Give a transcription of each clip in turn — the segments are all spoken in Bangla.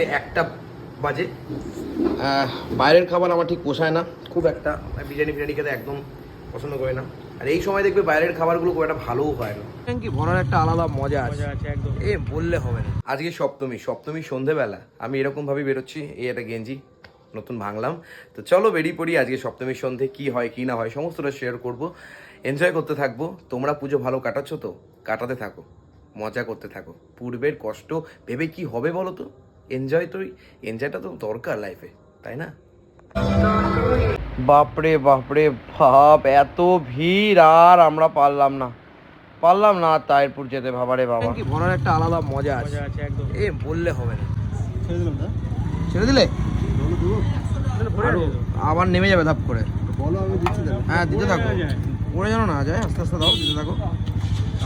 মোটামুটি একটা বাজে। আহ, বাইরের খাবার আমার ঠিক পোষায় না। খুব একটা বিরিয়ানি ফিরিয়ানি খেতে একদম পছন্দ করে না। আর এই সময় দেখবে বাইরের খাবারগুলো খুব একটা ভালোও হয় না। কি ভরার একটা আলাদা মজা আছে। একদম। এ বললে হবে না। আজকে সপ্তমী সপ্তমী সন্ধেবেলা। আমি এরকম ভাবে বেরোচ্ছি এই একটা গেঞ্জি নতুন ভাঙলাম। তো চলো বেরিয়ে পড়ি আজকে সপ্তমীর সন্ধে কি হয় কি না হয় সমস্তটা শেয়ার করব। এনজয় করতে থাকব। তোমরা পুজো ভালো কাটাচ্ছ তো? কাটাতে থাকো। মজা করতে থাকো। পূর্বের কষ্ট ভেবে কি হবে বলো তো? এনজয় তো এনজয়টা তো দরকার লাইফে তাই না? বাপরে বাপরে ভাব এত ভিড় আর আমরা পারলাম না। পারলাম না তাইরপুর যেতে ভাবারে বাবা। কি ভরার একটা আলাদা মজা আছে। মজা আছে একদম। এ বললে হবে না। ছেড়ে দিলাম ছেড়ে দিলে? আবার নেমে যাবে ধাপ করে। হ্যাঁ দিতে থাকো। পড়ে। যেন না যায় আস্তে আস্তে দাও দিতে থাকো।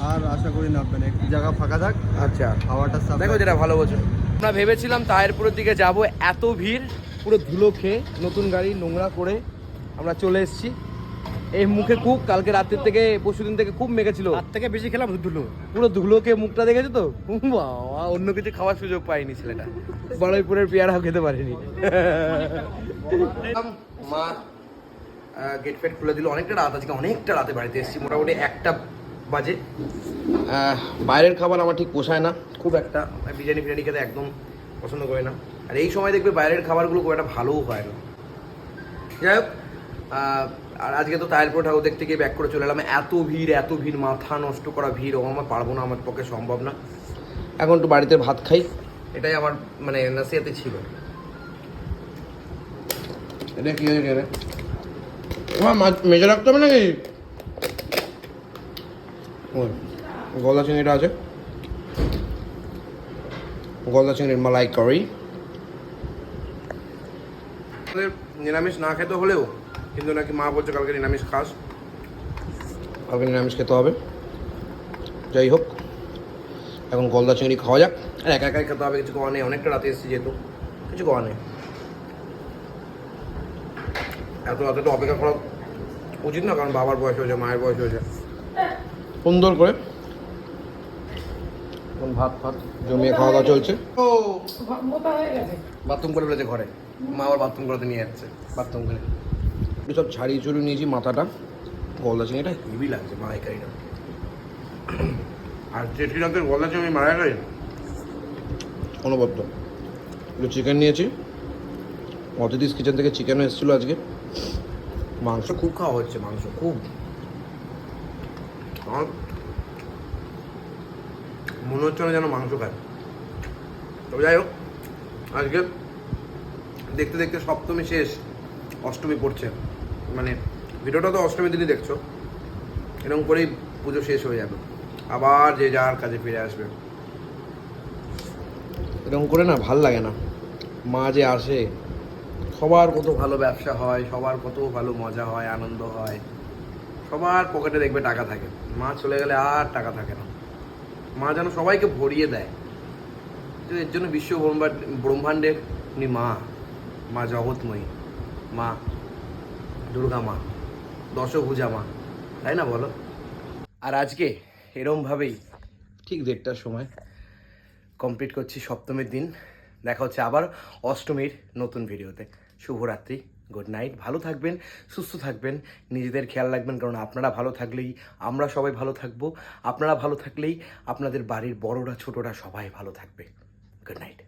আর আশা করি না একটু জায়গা ফাঁকা থাক। আচ্ছা। হাওয়াটা সাফ দেখো যেটা ভালো বোঝো আমরা ভেবেছিলাম তায়েরপুরের দিকে যাব এত ভিড় পুরো ধুলো খেয়ে নতুন গাড়ি নোংরা করে আমরা চলে এসেছি। এই মুখে খুব কালকে রাত্রির থেকে পরশুদিন থেকে খুব মেঘেছিল তার থেকে বেশি খেলাম ধুলো। পুরো ধুলোকে মুখটা দেখেছ তো? বাবা অন্য কিছু খাওয়ার সুযোগ পাইনি ছেলেটা। বড়ইপুরের পেয়ারাও খেতে পারিনি। মা গেট ফেট খুলে দিল। অনেকটা রাত আজকে অনেকটা রাতে বাড়িতে এসেছি। মোটামুটি একটা বাজে। বাইরের খাবার আমার ঠিক পোষায় না। খুব একটা বিরিয়ানি বিরিয়ানি খেতে একদম পছন্দ করে না। আর এই সময় দেখবে বাইরের খাবারগুলো খুব একটা ভালোও হয় না। যাই হোক আর আজকে তো তাইরপুর ঠাকুর দেখতে গিয়ে ব্যাক করে চলে এলাম। এত ভিড় এত ভিড় মাথা নষ্ট করা ভিড়। ও আমার পারব না আমার পক্ষে সম্ভব না। এখন একটু বাড়িতে ভাত খাই। এটাই আমার মানে নাসিয়াতে ছিল। এটা কি হয়ে গেলে তোমার মেজে রাখতে হবে নাকি? ওই, গলদা চিংড়িটা আছে। গলদা চিংড়ির মালাই কারি। নিরামিষ না খেতে হলেও কিন্তু নাকি মা বলছে কালকে নিরামিষ খাস। কালকে নিরামিষ খেতে হবে। যাই হোক এখন গলদা চিংড়ি খাওয়া যাক। আর একা একাই খেতে হবে কিছু খাওয়া নেই। অনেকটা রাতে এসেছি যেহেতু কিছু খাওয়া নেই। এত রাতে তো অপেক্ষা করা উচিত না কারণ বাবার বয়স হয়েছে মায়ের বয়স হয়েছে। সুন্দর করে। এখন ভাত ফাত জমিয়ে খাওয়া দাওয়া চলছে। ও বাথরুম করে ফেলেছে ঘরে। মা আবার বাথরুম করতে নিয়ে যাচ্ছে বাথরুম করে। সব ছাড়িয়ে চড়িয়ে নিয়েছি মাথাটা। গলদা চিংড়িটা হেভি লাগছে মালাইকারিটা আর রাতের গলদা চিংড়ি মালাইকারি অনবদ্য। একটু চিকেন নিয়েছি। অতিথিস কিচেন থেকে চিকেনও এসেছিল আজকে। মাংস খুব খাওয়া হচ্ছে মাংস খুব। আমার মনে হচ্ছে না যেন মাংস খায়। তবে যাই হোক, আজকে দেখতে দেখতে সপ্তমী শেষ, অষ্টমী পড়ছে। মানে ভিডিওটা তো অষ্টমী দিনই দেখছ। এরকম করেই পুজো শেষ হয়ে যাবে। আবার যে যার কাজে ফিরে আসবে। এরকম করে না ভালো লাগে না। মা যে আসে, সবার কত ভালো ব্যবসা হয়, সবার কত ভালো মজা হয়, আনন্দ হয়। সবার পকেটে দেখবে টাকা থাকে। মা চলে গেলে আর টাকা থাকে না। মা যেন সবাইকে ভরিয়ে দেয়। তো এর জন্য বিশ্ব ব্রহ্মাণ্ড ব্রহ্মাণ্ডের উনি মা। মা জগৎময়ী। মা, দুর্গা মা, দশভূজা মা। তাই না বলো? আর আজকে এরমভাবেই ঠিক দেড়টার সময় কমপ্লিট করছি সপ্তমীর দিন। দেখা হচ্ছে আবার অষ্টমীর নতুন ভিডিওতে শুভরাত্রি। গুড নাইট, ভালো থাকবেন, সুস্থ থাকবেন, নিজেদের খেয়াল রাখবেন, কারণ আপনারা ভালো থাকলেই আমরা সবাই ভালো থাকব। আপনারা ভালো থাকলেই আপনাদের বাড়ির বড়রা, ছোটরা সবাই ভালো থাকবে। Good night.